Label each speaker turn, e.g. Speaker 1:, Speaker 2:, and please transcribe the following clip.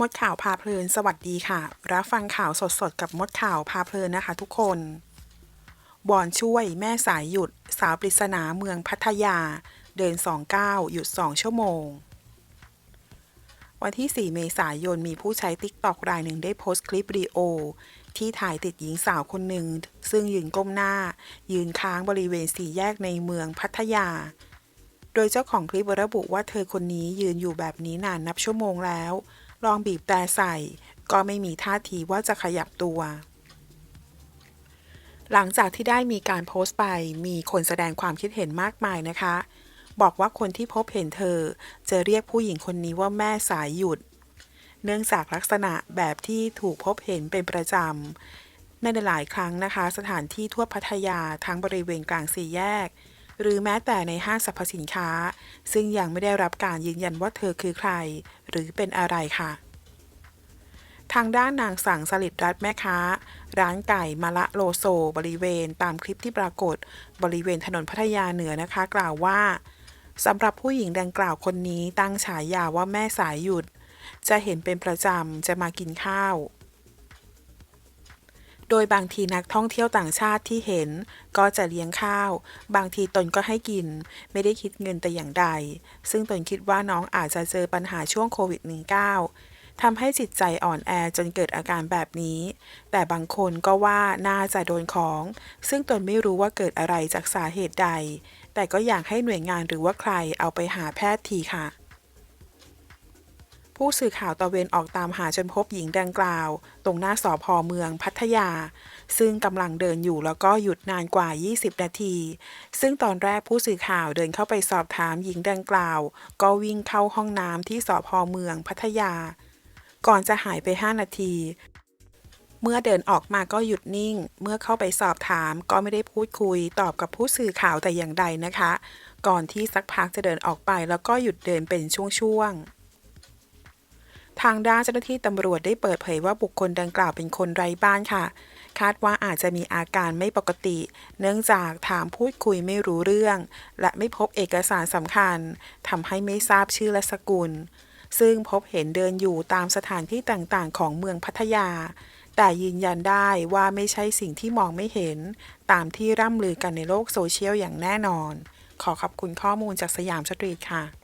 Speaker 1: มดข่าวพาเพลิน สวัสดีค่ะ รับฟังข่าวสดๆ กับมดข่าวพาเพลินนะคะ ทุกคน บอนช่วยแม่สายหยุด สาวปริศนาเมืองพัทยา เดิน 29 หยุด 2 ชั่วโมง วันที่ 4 เมษายน มีผู้ใช้ติ๊กตอกรายหนึ่งได้โพสต์คลิปวิดีโอ ที่ถ่ายติดหญิงสาวคนหนึ่ง ซึ่งยืนก้มหน้า ยืนค้างบริเวณสี่แยกในเมืองพัทยาโดยเจ้าของคลิประบุว่าเธอคนนี้ยืนอยู่แบบนี้นานนับชั่วโมงแล้ว ลองบีบแต่ใส่ ก็ไม่มีท่าทีว่าจะขยับตัว หลังจากที่ได้มีการโพสต์ไปมีคนแสดงความคิดเห็นมากมายนะคะ บอกว่าคนที่พบเห็นเธอ จะเรียกผู้หญิงคนนี้ว่าแม่สายหยุด เนื่องจากลักษณะแบบที่ถูกพบเห็นเป็นประจำในหลายครั้งนะคะ สถานที่ทั่วพัทยาทั้งบริเวณกลางสี่แยก หรือแม้แต่ในห้างสรรพสินค้า ซึ่งยังไม่ได้รับการยืนยันว่าเธอคือใคร หรือเป็นอะไรค่ะ ทางด้านนางสั่งสลิดรัตน์แม่ค้า ร้านไก่มะละโลโซ บริเวณตามคลิปที่ปรากฏ บริเวณถนนพัทยาเหนือนะคะ กล่าวว่าสำหรับผู้หญิงดังกล่าวคนนี้ตั้งฉายาว่าแม่สายหยุด จะเห็นเป็นประจำจะมากินข้าว ดยบางทีนักท่องเที่ยวต่างชาติที่เห็น ก็จะเลี้ยงข้าว บางทีตนก็ให้กิน ไม่ได้คิดเงินแต่อย่างใด ซึ่งตนคิดว่าน้องอาจจะเจอปัญหาช่วงโควิด -19 ทำให้จิตใจอ่อนแอจนเกิดอาการแบบนี้ แต่บางคนก็ว่าน่าจะโดนของ ซึ่งตนไม่รู้ว่าเกิดอะไรจากสาเหตุใด แต่ก็อยากให้หน่วยงานหรือว่าใครเอาไปหาแพทย์ทีค่ะ ผู้สื่อข่าวตะเวนออกตามหาจนพบหญิงดังกล่าว ตรงหน้าสอพอเมืองพัทยา ซึ่งกำลังเดินอยู่แล้วก็หยุดนานกว่า 20 นาที ซึ่งตอนแรกผู้สื่อข่าวเดินเข้าไปสอบถามหญิงดังกล่าว ก็วิ่งเข้าห้องน้ำที่สอพอเมืองพัทยา ก่อนจะหายไป 5 นาที เมื่อเดินออกมาก็หยุดนิ่ง เมื่อเข้าไปสอบถามก็ไม่ได้พูดคุยตอบกับผู้สื่อข่าวแต่อย่างใดนะคะ ก่อนที่สักพักจะเดินออกไปแล้วก็หยุดเดินเป็นช่วงๆ ทางด้านเจ้าหน้าที่ตำรวจได้เปิดเผยว่าบุคคลดังกล่าวเป็นคนไร้บ้านค่ะ คาดว่าอาจจะมีอาการไม่ปกติ เนื่องจากถามพูดคุยไม่รู้เรื่อง และไม่พบเอกสารสำคัญทำให้ไม่ทราบชื่อและสกุล ซึ่งพบเห็นเดินอยู่ตามสถานที่ต่างๆ ของเมืองพัทยา แต่ยืนยันได้ว่าไม่ใช่สิ่งที่มองไม่เห็น ตามที่ร่ำลือกันในโลกโซเชียลอย่างแน่นอน ขอขอบคุณข้อมูลจากสยามสตรีทค่ะ